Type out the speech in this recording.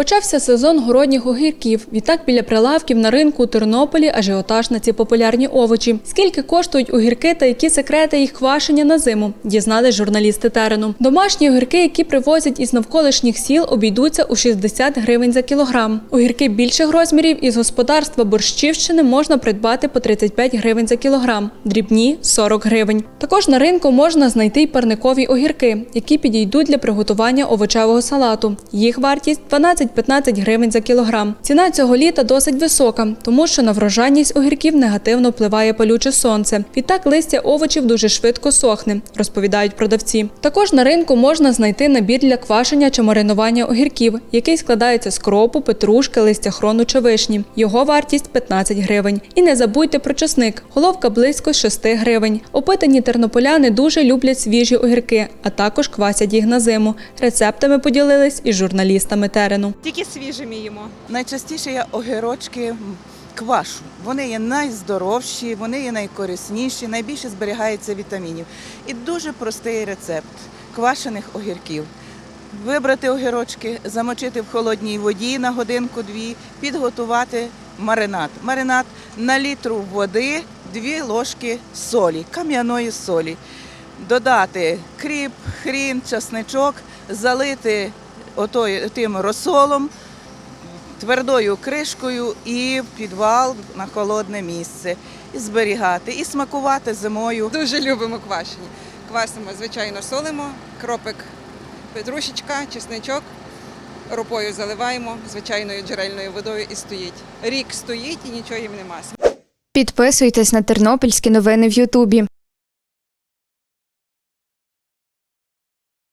Почався сезон городніх огірків. Відтак біля прилавків на ринку у Тернополі ажіотаж на ці популярні овочі. Скільки коштують огірки та які секрети їх квашення на зиму, дізнались журналісти терену. Домашні огірки, які привозять із навколишніх сіл, обійдуться у 60 гривень за кілограм. Огірки більших розмірів із господарства Борщівщини можна придбати по 35 гривень за кілограм, дрібні 40 гривень. Також на ринку можна знайти й парникові огірки, які підійдуть для приготування овочевого салату. Їх вартість 12-15 гривень за кілограм. Ціна цього літа досить висока, тому що на врожайність огірків негативно впливає палюче сонце. Відтак листя овочів дуже швидко сохне, розповідають продавці. Також на ринку можна знайти набір для квашення чи маринування огірків, який складається з кропу, петрушки, листя хрону чи вишні. Його вартість 15 гривень. І не забудьте про чесник. Головка близько 6 гривень. Опитані тернополяни дуже люблять свіжі огірки, а також квасять їх на зиму. Рецептами поділились із журналістами терену. Тільки свіжими їмо. Найчастіше я огірочки квашу. Вони є найздоровші, вони є найкорисніші, найбільше зберігається вітамінів. І дуже простий рецепт квашених огірків. Вибрати огірочки, замочити в холодній воді на годинку-дві, підготувати маринад. Маринад на літру води, дві ложки солі, кам'яної солі. Додати кріп, хрін, часничок, залити отою, тим розсолом, твердою кришкою і в підвал на холодне місце. І зберігати, і смакувати зимою. Дуже любимо квашені. Квасимо, звичайно, солимо, кропик, петрушечка, чесничок. Ропою заливаємо звичайною джерельною водою і стоїть. Рік стоїть і нічого їм нема. Підписуйтесь на тернопільські новини в Ютубі.